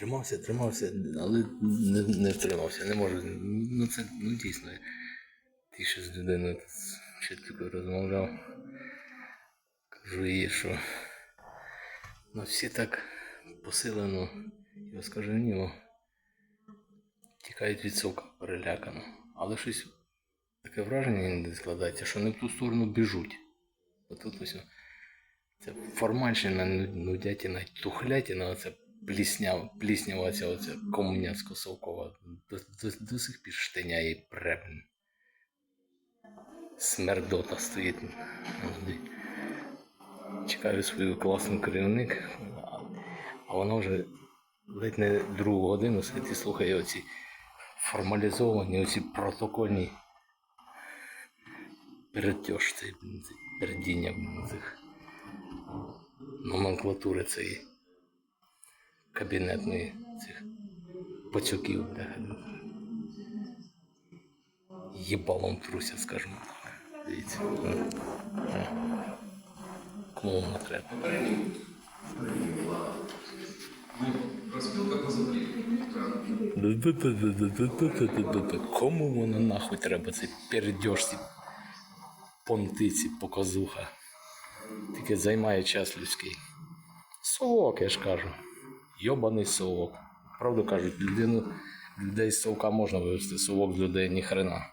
Тримався, тримався, але не, не втримався, не можу. Ну це ну дійсно. Ти ще з людиною з розмовляв. Кажу їй, що ну, всі так посилено, я скажу ні, тікають від совка перелякано. Але щось таке враження іноді складається, що не в ту сторону біжуть. Отут ось. Це формальщина, ну- нудятина, тухлятина, оце плісня, пліснява ця оця комуняцько-совкова. До, до, до сих пір штиняє і. Смердота стоїть. Чекаю свою класну керівник, а- вона вже ледь не другу годину сидить і слухає оці формалізовані, оці протокольні це передіння цих номенклатури цієї кабінетної цих пацюків. Єбалом труся, скажімо так. Дивіться. Кому воно треба? Кому воно нахуй треба цей пердьож, ці понти, ці показуха. Тільки займає час людський. Совок, я ж кажу. Йобаний совок. Правду кажуть, людину, людей з совка можна вивести, совок з людей ні хрена.